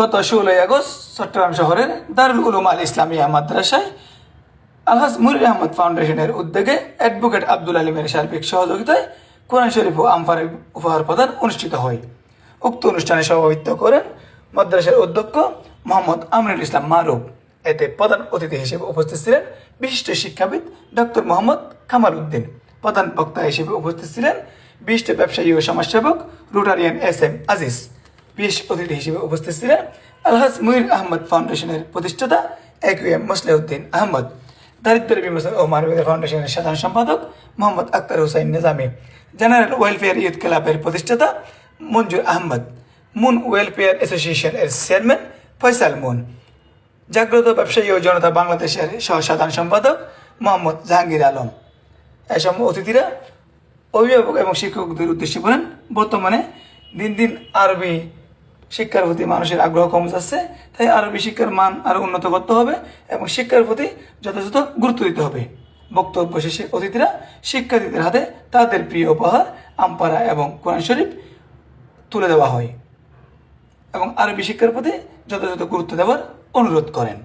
গত ষোলোই আগস্ট চট্টগ্রাম শহরের দারুল উলুম আল ইসলামিয়া মাদ্রাসায় আলহাজ মুরির আহমদ ফাউন্ডেশনের উদ্যোগে অ্যাডভোকেট আব্দুল আলিমের সার্বিক সহযোগিতায় কোরআন শরীফ ও আমফারের উপহার প্রদান অনুষ্ঠিত হয়। উক্ত অনুষ্ঠানে সভাপতিত্ব করেন মাদ্রাসার অধ্যক্ষ মোহাম্মদ আমিনুল ইসলাম মারুফ। এতে প্রধান অতিথি হিসেবে উপস্থিত ছিলেন বিশিষ্ট শিক্ষাবিদ ডক্টর মোহাম্মদ কামাল উদ্দিন। প্রধান বক্তা হিসেবে উপস্থিত ছিলেন বিশিষ্ট ব্যবসায়ী ও সমাজসেবক রোটারিয়ান এস এম আজিজ। বিশেষ অতিথি হিসেবে উপস্থিত ছিলেন আলহাজ মুহির আহমদ ফাউন্ডেশনের প্রতিষ্ঠাতা এক মুসলিউদ্দিন আহমদ দারিদ্র বিমোচন ও মানবাধিকার ফাউন্ডেশনের সাধারণ সম্পাদক Mohammad Akhtar Hussain Nizami, general welfare youth ক্লাবের প্রতিষ্ঠাতা মঞ্জুর আহমদ, মুন ওয়েলফেয়ার অ্যাসোসিয়েশন এর চেয়ারম্যান ফয়সাল মুন, জাগ্রত ব্যবসায়ী ও জনতা বাংলাদেশের সহ সাধারণ সম্পাদক মোহাম্মদ জাহাঙ্গীর আলম। এসব অতিথিরা অভিভাবক এবং শিক্ষকদের উদ্দেশ্যে বলেন, বর্তমানে দিন দিন আরবি শিক্ষার প্রতি মানুষের আগ্রহ কমে যাচ্ছে, তাই আরবি শিক্ষার মান আরও উন্নত করতে হবে এবং শিক্ষার প্রতি যথাযথ গুরুত্ব দিতে হবে। বক্তব্য শেষে অতিথিরা শিক্ষার্থীদের হাতে তাদের প্রিয় উপহার আমপারা এবং কোরআন শরীফ তুলে দেওয়া হয় এবং আরবি শিক্ষার প্রতি যথাযথ গুরুত্ব দেওয়ার অনুরোধ করেন।